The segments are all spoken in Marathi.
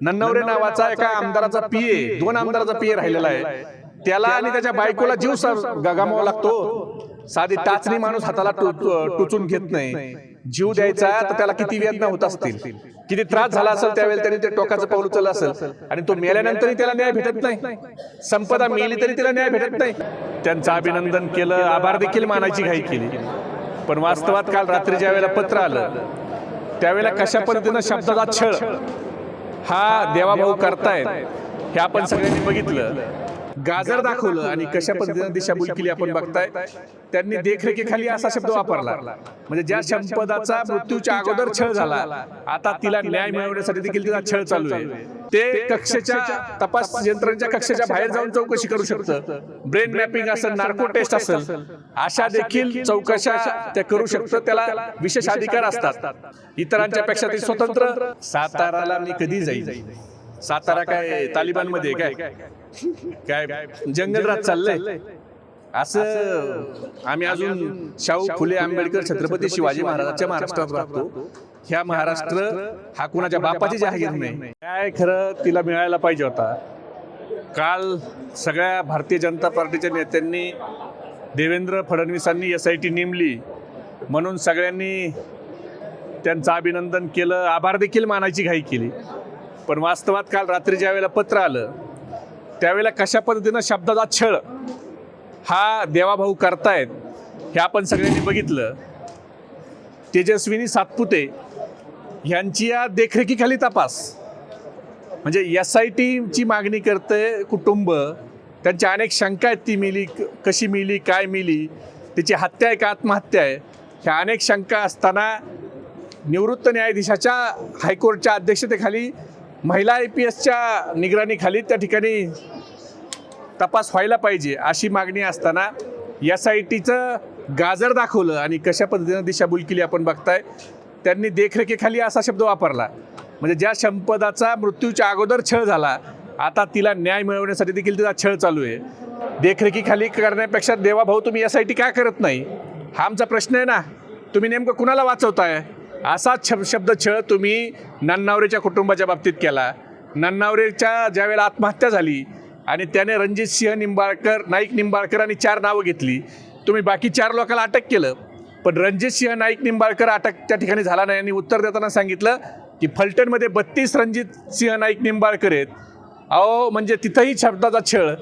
नन्नवरे नावाचा एका आमदाराचा पीए दोन आमदाराचा पीए राहिलेला आहे. त्याला आणि त्याच्या बायकोला जीव स- ग- गमावा लागतो. साधी टाचणी माणूस हाताला टुचून घेत नाही. जीव द्यायचा तर त्याला किती वेदना होत असतील? किती त्रास झाला असेल त्यावेळेला त्यांनी ते टोकाचं पाऊल उचललं असेल. आणि तो मेल्यानंतरही त्याला न्याय भेटत नाही. संपदा मेली तरी तिला न्याय भेटत नाही. त्यांचं अभिनंदन केलं आभार देखील मानायची घाई केली. पण वास्तवात काल. रात्री ज्या वेळेला पत्र आलं त्यावेळेला कशा पद्धतीनं शब्दाचा छळ हा देवाभाऊ करतायत. हे आपण सगळ्यांनी बघितलं. गाजर दाखवलं आणि कशा पद्धतीनं दिशाभूल केली आपण बघताय त्यांनी देखरेखीखाली असा शब्द वापरला. म्हणजे ज्या संपदाचा मृत्यूच्या अगोदर छळ झाला आता तिला न्याय मिळवण्यासाठी देखील तिचा छळ चालू आहे. ते कक्षेच्या तपास यंत्रणेच्या कक्षेच्या बाहेर जाऊन चौकशी करू शकतं. ब्रेन मॅपिंग असेल नार्को टेस्ट असेल अशा देखील चौकशा त्या करू शकतं त्याला विशेष अधिकार असतात. इतरांच्या पेक्षा ते स्वतंत्र साताराला मी कधी जाईल सातारा काय तालिबानमध्ये काय काय जंगलराज चाललंय. असं आम्ही अजून शाहू फुले आंबेडकर छत्रपती शिवाजी महाराजांच्या महाराष्ट्रात राहतो. ह्या महाराष्ट्र हा कुणाच्या बापाची जाहीर नाही. काय खरं तिला मिळायला पाहिजे होता. काल सगळ्या भारतीय जनता पार्टीच्या नेत्यांनी देवेंद्र फडणवीसांनी एस आय टी नेमली. म्हणून सगळ्यांनी त्यांचं अभिनंदन केलं. आभार देखील मानायची घाई केली. पण वास्तवात काल रात्री ज्या वेळेला पत्र आलं त्यावेळेला कशा पद्धतीनं शब्दाचा छळ हा देवाभाऊ करतायत हे आपण सगळ्यांनी बघितलं. तेजस्विनी सातपुते यांची या देखरेखीखाली तपास. म्हणजे एस आय टीची मागणी करते कुटुंब त्यांच्या अनेक शंका आहेत ती मिली क- कशी मिली काय मिली तिची हत्या आहे का आत्महत्या आहे ह्या अनेक शंका असताना निवृत्त न्यायाधीशाच्या हायकोर्टच्या अध्यक्षतेखाली महिला आय पी एसच्या निगराणीखाली त्या ठिकाणी तपास व्हायला पाहिजे अशी मागणी असताना एस आय टीचं गाजर दाखवलं आणि कशा पद्धतीनं दिशाभूल केली आपण बघताय त्यांनी देखरेखीखाली असा शब्द वापरला. म्हणजे ज्या संपदाचा मृत्यूच्या अगोदर छळ झाला आता तिला न्याय मिळवण्यासाठी देखील तिचा छळ चालू आहे. देखरेखीखाली करण्यापेक्षा देवाभाऊ तुम्ही एस आय टी का करत नाही? हा आमचा प्रश्न आहे ना. तुम्ही नेमकं कुणाला वाचवताय? असाच शब शब्द छळ तुम्ही नन्नावरेच्या कुटुंबाच्या बाबतीत केला. नन्नावरेच्या ज्यावेळेला आत्महत्या झाली आणि त्याने रणजित सिंह निंबाळकर नाईक निंबाळकर आणि चार नावं घेतली. तुम्ही बाकी चार लोकांना अटक केलं. पण रणजित सिंह नाईक निंबाळकर अटक त्या ठिकाणी झाला नाही आणि उत्तर देताना सांगितलं की फलटणमध्ये बत्तीस रणजित सिंह नाईक निंबाळकर आहेत. अहो म्हणजे तिथंही शब्दाचा छळ.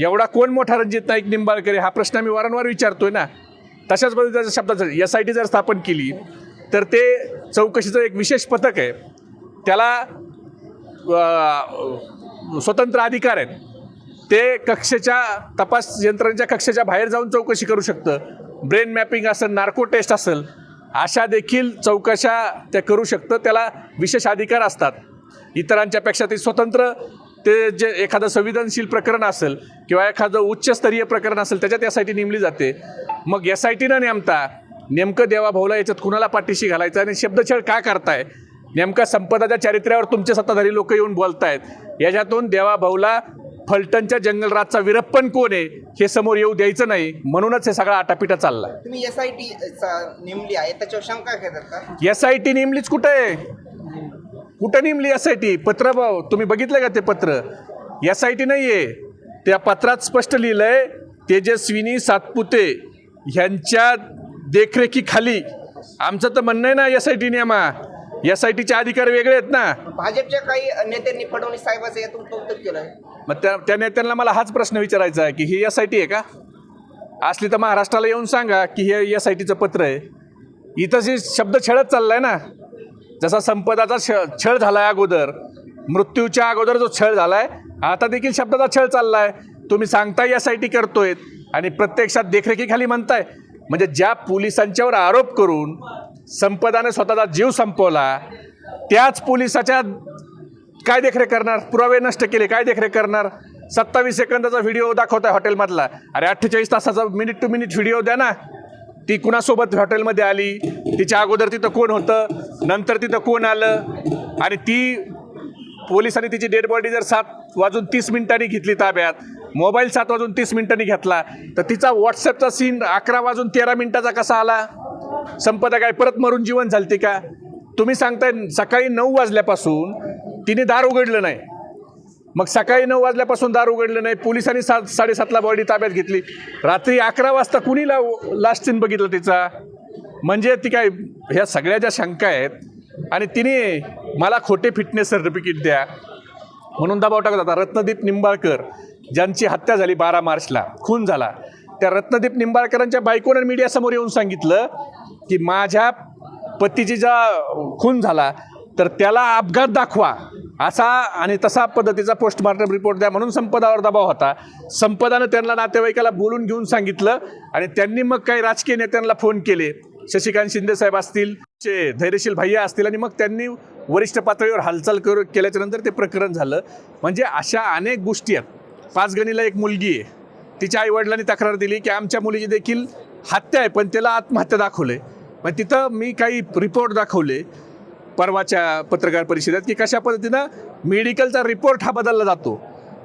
एवढा कोण मोठा रणजित नाईक निंबाळकर आहे? हा प्रश्न मी वारंवार विचारतोय ना. तशाच पद्धतीचा शब्दाचा एस आय टी जर स्थापन केली तर ते चौकशीचं एक विशेष पथक आहे. त्याला स्वतंत्र अधिकार आहेत. ते कक्षेच्या तपास यंत्रणेच्या कक्षेच्या बाहेर जाऊन चौकशी करू शकतं. ब्रेन मॅपिंग असेल नार्को टेस्ट असेल अशा देखील चौकशा त्या करू शकतं. त्याला विशेष अधिकार असतात. इतरांच्यापेक्षा ते स्वतंत्र ते जे एखादं संवेदनशील प्रकरण असेल किंवा एखादं उच्चस्तरीय प्रकरण असेल त्याच्यात एस आय टी नेमली जाते. मग एस आय टीनं नेमता नेमकं देवाभाऊला याच्यात कुणाला पाठीशी घालायचं आणि शब्दछळ का करताय? नेमका संपदाच्या चारित्र्यावर तुमचे सत्ताधारी लोक येऊन बोलतायत. याच्यातून देवाभाऊला फलटणच्या जंगलराजचा विरप्पन कोण आहे हे समोर येऊ द्यायचं नाही म्हणूनच हे सगळा आटापिटा चालला तुम्ही एस आय टी नेमली आहे त्याच्यावर शंका घेतात का एस आय टी नेमलीच कुठं आहे? कुठं नेमली एस आय टी पत्र भाऊ तुम्ही बघितलं का ते पत्र? एस आय टी नाही आहे त्या पत्रात स्पष्ट लिहिलंय तेजस्विनी सातपुते ह्यांच्या देखरेखीखाली. आमचं तर म्हणणं आहे ना एस आय टी नेमा एस आय टीचे अधिकार वेगळे आहेत ना. भाजपच्या काही नेत्यांनी फडणवीस साहेबाचं यातून कौतुक केलंय. मग त्या त्या नेत्यांना मला हाच प्रश्न विचारायचा आहे की ही एस आय टी आहे का? असली तर महाराष्ट्राला येऊन सांगा की हे एस आय टीचं पत्र आहे. इथं जे शब्द छळत चाललाय ना जसा संपदाचा छ छळ झालाय अगोदर मृत्यूच्या अगोदर जो छळ झालाय आता देखील शब्दाचा छळ चाललाय. तुम्ही सांगताय एस आय टी करतोय आणि प्रत्यक्षात देखरेखीखाली म्हणताय म्हणजे ज्या पोलिसांच्यावर आरोप करून संपदाने स्वतःचा जीव संपवला त्याच पोलिसाच्या काय देखरेख करणार? पुरावे नष्ट केले काय देखरेख करणार? सत्तावीस सेकंदाचा व्हिडिओ दाखवता हॉटेलमधला. अरे अठ्ठेचाळीस तासाचा मिनिट टू मिनिट व्हिडिओ द्या ना. ती कुणासोबत हॉटेलमध्ये आली? तिच्या अगोदर तिथं कोण होतं? नंतर तिथं कोण आलं? आणि ती पोलिसांनी तिची डेड बॉडी जर सात वाजून तीस मिनिटांनी घेतली ताब्यात मोबाईल सात वाजून तीस मिनिटांनी घेतला. तर तिचा व्हॉट्सअपचा सीन अकरा वाजून तेरा मिनिटाचा कसा आला? संपदा काय? परत मरून जीवन झालते का? तुम्ही सांगताय सकाळी नऊ वाजल्यापासून तिने दार उघडलं नाही. मग सकाळी नऊ वाजल्यापासून दार उघडलं नाही. पोलिसांनी सात साडेसातला बॉडी ताब्यात घेतली. रात्री अकरा वाजता कुणी ला लास्ट सीन बघितलं तिचा? म्हणजे ती काय ह्या सगळ्या ज्या शंका आहेत आणि तिने मला खोटे फिटनेस सर्टिफिकेट द्या. म्हणून दबाव टाकत होता. रत्नदीप निंबाळकर ज्यांची हत्या झाली बारा मार्चला खून झाला. त्या रत्नदीप निंबाळकरांच्या बायकोनं मीडियासमोर येऊन सांगितलं की माझ्या पतीची ज्या खून झाला तर त्याला अपघात दाखवा. असा आणि तसा पद्धतीचा पोस्टमार्टम रिपोर्ट द्या म्हणून संपदावर दबाव होता. संपदानं त्यांना नातेवाईकाला बोलून घेऊन सांगितलं आणि त्यांनी मग काही राजकीय नेत्यांना फोन केले. शशिकांत शिंदे साहेब असतील चे धैर्यशील भैया असतील आणि मग त्यांनी वरिष्ठ पातळीवर हालचाल करू केल्याच्यानंतर ते प्रकरण झालं. म्हणजे अशा अनेक गोष्टी आहेत. पाचगणीला एक मुलगी आहे. तिच्या आईवडिलांनी तक्रार दिली की आमच्या मुलीची देखील हत्या आहे पण त्याला आत्महत्या दाखवले. मग तिथं मी काही रिपोर्ट दाखवले परवाच्या पत्रकार परिषदेत की कशा पद्धतीनं मेडिकलचा रिपोर्ट हा बदलला जातो.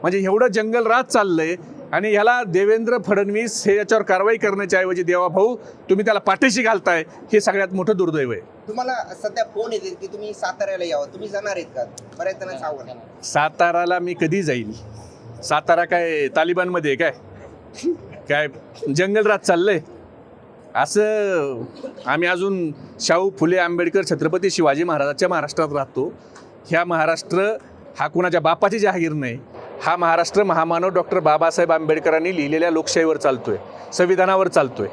म्हणजे एवढं जंगल रात चाललंय आणि ह्याला देवेंद्र फडणवीस हे याच्यावर कारवाई करण्याच्या ऐवजी देवा भाऊ तुम्ही त्याला पाठीशी घालताय हे सगळ्यात मोठं दुर्दैव आहे. तुम्हाला सध्या फोन येते की तुम्ही साताऱ्याला यावं. तुम्ही जाणार आहेत का? बऱ्याच जणांचं आहे. साताराला मी कधी जाईल? सातारा काय तालिबानमध्ये आहे काय? काय जंगल रात चाललंय? असं आम्ही अजून शाहू फुले आंबेडकर छत्रपती शिवाजी महाराजांच्या महाराष्ट्रात राहतो. ह्या महाराष्ट्र हा कुणाच्या बापाची जहागीर नाही. हा महाराष्ट्र महामानव डॉक्टर बाबासाहेब आंबेडकरांनी लिहिलेल्या लोकशाहीवर चालतोय संविधानावर चालतोय.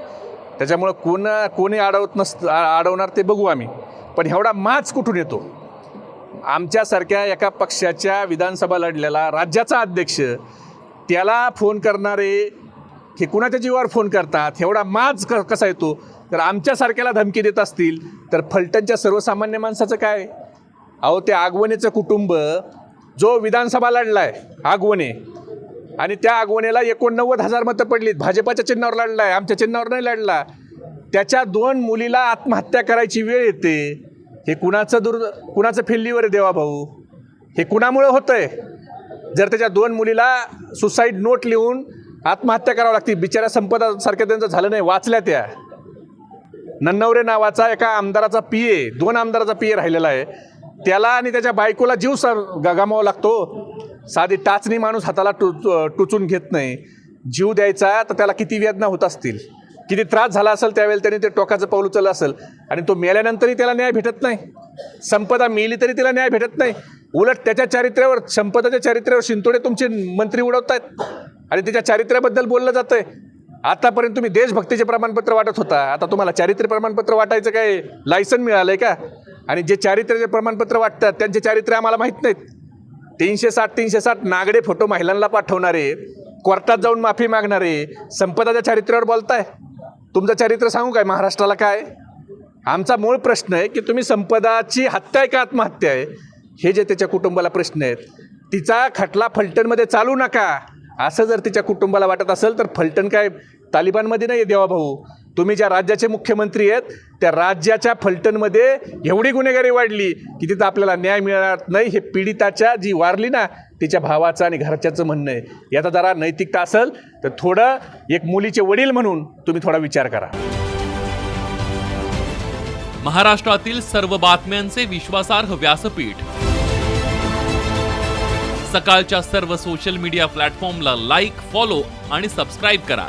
त्याच्यामुळं कोणा कोणी अडवत नस अडवणार ते बघू आम्ही. पण एवढा माच कुठून येतो? आमच्यासारख्या एका पक्षाच्या विधानसभा लढलेला राज्याचा अध्यक्ष त्याला फोन करणारे हे कुणाच्या जीवावर फोन करतात एवढा माज क कसा येतो? तर आमच्यासारख्याला धमकी देत असतील तर फलटणच्या सर्वसामान्य माणसाचं काय? अहो ते आगवणेचं कुटुंब जो विधानसभा लढलाय आगवणे आणि त्या आगवणेला एकोणनव्वद हजार मतं पडलीत. भाजपाच्या चिन्हावर लढलाय आमच्या चिन्हावर नाही लढला. त्याच्या दोन मुलीला आत्महत्या करायची वेळ येते. हे कुणाचं दुर् कुणाचं फिल्लीवर आहे देवा भाऊ? हे कुणामुळं होतं आहे जर त्याच्या दोन मुलीला सुसाईड नोट लिहून आत्महत्या करावं लागते बिचाऱ्या संपदासारखं त्यांचं झालं नाही वाचल्या त्या. नन्नवरे नावाचा एका आमदाराचा पी ए दोन आमदाराचा पी ए राहिलेला आहे. त्याला आणि त्याच्या बायकोला जीव सर ग- गमावा लागतो. साधी टाचणी माणूस हाताला टु टुचून घेत नाही. जीव द्यायचा तर त्याला किती वेदना होत असतील? किती त्रास झाला असेल त्यावेळेला त्याने ते टोकाचं पाऊल उचललं असेल. आणि तो मेल्यानंतरही त्याला न्याय भेटत नाही. संपदा मेली तरी तिला न्याय भेटत नाही. उलट त्याच्या चारित्र्यावर संपदाच्या चारित्र्यावर शिंतोडे तुमचे मंत्री उडवत आहेत आणि त्याच्या चारित्र्याबद्दल बोललं जातंय. आतापर्यंत तुम्ही देशभक्तीचे प्रमाणपत्र वाटत होता. आता तुम्हाला चारित्र्य प्रमाणपत्र वाटायचं काय? लायसन मिळालंय का? आणि जे चारित्र्याचे प्रमाणपत्र वाटतात त्यांचे चारित्र्य आम्हाला माहीत नाहीत. तीनशे साठ तीनशे साठ नागडे फोटो महिलांना पाठवणारे कोर्टात जाऊन माफी मागणारे संपदाच्या चारित्र्यावर बोलताय. तुमचं चरित्र सांगू काय? महाराष्ट्राला काय? आमचा मूळ प्रश्न आहे की तुम्ही संपदाची हत्या आहे का आत्महत्या आहे? हे जे त्याच्या कुटुंबाला प्रश्न आहेत. तिचा खटला फलटणमध्ये चालू नका. असं जर तिच्या कुटुंबाला वाटत असेल तर फलटण काय तालिबानमध्ये नाही देवा भाऊ? तुम्ही ज्या राज्याचे मुख्यमंत्री आहेत त्या राज्याच्या फलटणमध्ये एवढी गुन्हेगारी वाढली की तिथं आपल्याला न्याय मिळणार नाही हे पीडिताच्या जी वारली ना तिच्या भावाचं आणि घरच्याचं म्हणणं आहे. याचा जरा नैतिकता असेल तर थोडं एक मुलीचे वडील म्हणून तुम्ही थोडा विचार करा. महाराष्ट्रातील सर्व बातम्यांचे विश्वासार्ह व्यासपीठ. सकाळच्या सर्व सोशल मीडिया प्लॅटफॉर्मला लाईक फॉलो आणि सबस्क्राईब करा.